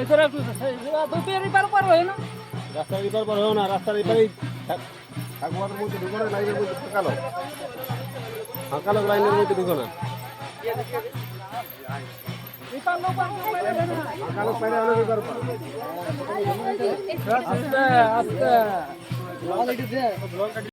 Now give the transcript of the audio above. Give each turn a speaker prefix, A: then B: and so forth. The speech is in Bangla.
A: এছাড়া একটু দুপের পার পার হয় না।
B: রাস্তার এপার পর হও না রাস্তার এপারেই ঠাকুমার মধ্যে ঢুকো না লাইনের মধ্যে ফাঁকালো ফাঁকালো লাইনের মধ্যে ঢুকো না।
A: আস্তে আস্তে।